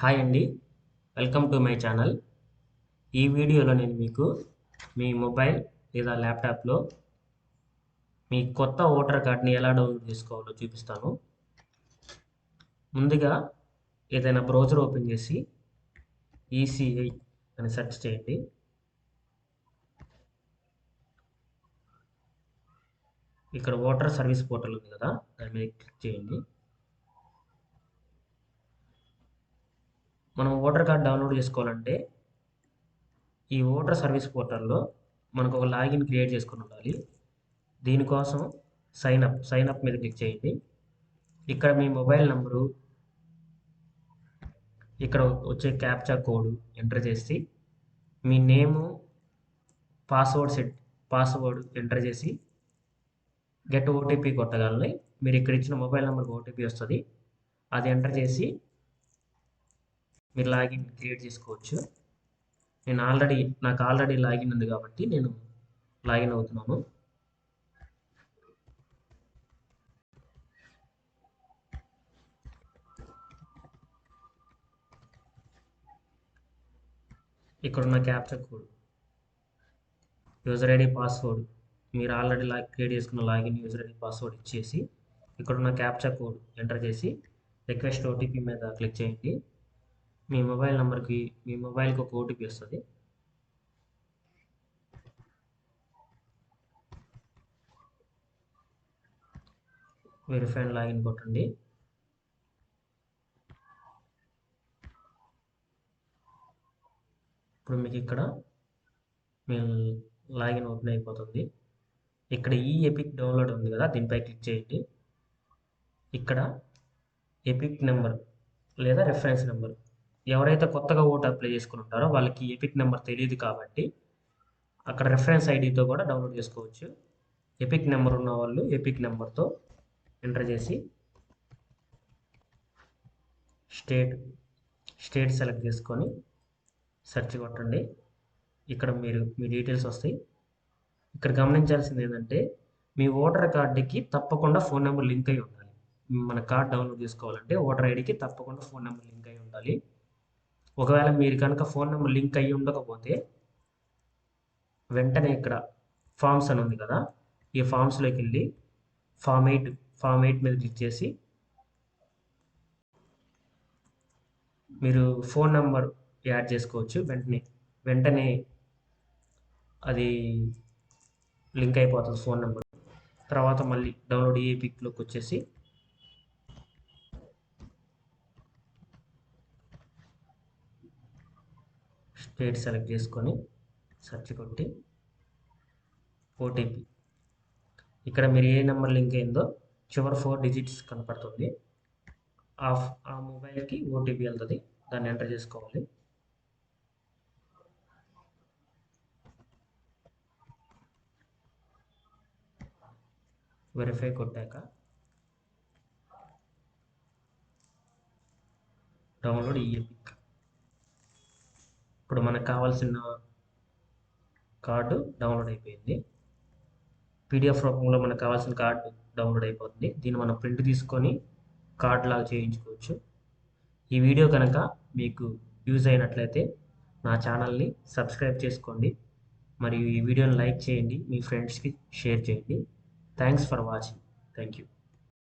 Hi అండి. Welcome to my channel ఈ వీడియోలో నేను మీకు మీ మొబైల్ లేదా ల్యాప్టాప్లో మీ కొత్త ఓటర్ కార్డ్ని ఎలా డౌన్లోడ్ చేసుకోవాలో చూపిస్తాను. ముందుగా ఏదైనా బ్రౌజర్ ఓపెన్ చేసి ఈసీఐ అని సెర్చ్ చేయండి. ఇక్కడ ఓటర్ సర్వీస్ పోర్టల్ ఉంది కదా దాని మీద క్లిక్ చేయండి. మనం ఓటర్ కార్డ్ డౌన్లోడ్ చేసుకోవాలంటే ఈ ఓటర్ సర్వీస్ పోర్టల్లో మనకు ఒక లాగిన్ క్రియేట్ చేసుకుని ఉండాలి. దీనికోసం సైన్ అప్ సైన్ అప్ మీద క్లిక్ చేయండి. ఇక్కడ మీ మొబైల్ నంబరు ఇక్కడ వచ్చే క్యాప్చా కోడ్ ఎంటర్ చేసి మీ name password set password enter చేసి గెట్ ఓటీపీ కొట్టగలని మీరు ఇక్కడ ఇచ్చిన మొబైల్ నెంబర్కి ఓటీపీ వస్తుంది. అది ఎంటర్ చేసి మీరు లాగిన్ క్రియేట్ చేసుకోవచ్చు. నేను ఆల్రెడీ నాకు ఆల్రెడీ లాగిన్ ఉంది కాబట్టి నేను లాగిన్ అవుతున్నాను. ఇక్కడ ఉన్న capture code user ID password మీరు ఆల్రెడీ లా క్రియేట్ చేసుకున్న లాగిన్ యూజర్ ఐడి పాస్వర్డ్ ఇచ్చేసి ఇక్కడ ఉన్న క్యాప్చర్ కోడ్ ఎంటర్ చేసి రిక్వెస్ట్ ఓటీపీ మీద క్లిక్ చేయండి. మీ మొబైల్ నెంబర్కి మీ మొబైల్కి ఒక ఓటీపీ వస్తుంది. వెరిఫై అండ్ లాగిన్ కొట్టండి. ఇప్పుడు మీకు ఇక్కడ మీ లాగిన్ ఓపెన్ అయిపోతుంది. ఇక్కడ ఈ ఎపిక్ డౌన్లోడ్ ఉంది కదా దీనిపై క్లిక్ చేయండి. ఇక్కడ ఎపిక్ నెంబర్ లేదా రెఫరెన్స్ నెంబర్. ఎవరైతే కొత్తగా ఓటు అప్లై చేసుకుని ఉంటారో వాళ్ళకి ఎపిక్ నెంబర్ తెలియదు కాబట్టి అక్కడ రెఫరెన్స్ ఐడితో కూడా డౌన్లోడ్ చేసుకోవచ్చు. ఎపిక్ నెంబర్ ఉన్న వాళ్ళు ఎపిక్ నెంబర్తో ఎంటర్ చేసి స్టేట్ స్టేట్ సెలెక్ట్ చేసుకొని సెర్చ్ కొట్టండి. ఇక్కడ మీరు మీ డీటెయిల్స్ వస్తాయి. ఇక్కడ గమనించాల్సింది ఏంటంటే మీ ఓటర్ కార్డుకి తప్పకుండా ఫోన్ నెంబర్ లింక్ అయి ఉండాలి. మన కార్డ్ డౌన్లోడ్ చేసుకోవాలంటే ఓటర్ ఐడికి తప్పకుండా ఫోన్ నెంబర్ లింక్ అయి ఉండాలి. ఒకవేళ మీరు కనుక ఫోన్ నెంబర్ లింక్ అయ్యి ఉండకపోతే వెంటనే ఇక్కడ ఫామ్స్ అని ఉంది కదా ఈ ఫామ్స్లోకి వెళ్ళి ఫామ్ ఎయిట్ ఫామ్ ఎయిట్ మీద క్లిక్ చేసి మీరు ఫోన్ నెంబర్ యాడ్ చేసుకోవచ్చు. వెంటనే వెంటనే అది లింక్ అయిపోతుంది ఫోన్ నెంబర్. తర్వాత మళ్ళీ డౌన్లోడ్ ఏ పిక్లోకి వచ్చేసి స్టేట్ సెలెక్ట్ చేసుకొని సెర్చ్ కొట్టి ఓటీపీ. ఇక్కడ మీరు ఏ నెంబర్ లింక్ అయిందో చివరి ఫోర్ డిజిట్స్ కనపడుతుంది. ఆ ఆ మొబైల్కి ఓటీపీ వెళ్తుంది. దాన్ని ఎంటర్ చేసుకోవాలి. వెరిఫై కొట్టాక డౌన్లోడ్ ఈ పిక్ ఇప్పుడు మనకు కావాల్సిన కార్డు డౌన్లోడ్ అయిపోయింది. పీడిఎఫ్ రూపంలో మనకు కావాల్సిన కార్డు డౌన్లోడ్ అయిపోతుంది. దీన్ని మనం ప్రింట్ తీసుకొని కార్డ్ లాగా చేయించుకోవచ్చు. ఈ వీడియో కనుక మీకు యూజ్ అయినట్లయితే నా ఛానల్ని సబ్స్క్రైబ్ చేసుకోండి. మరియు ఈ వీడియోని లైక్ చేయండి. మీ ఫ్రెండ్స్కి షేర్ చేయండి. Thanks for watching. Thank you.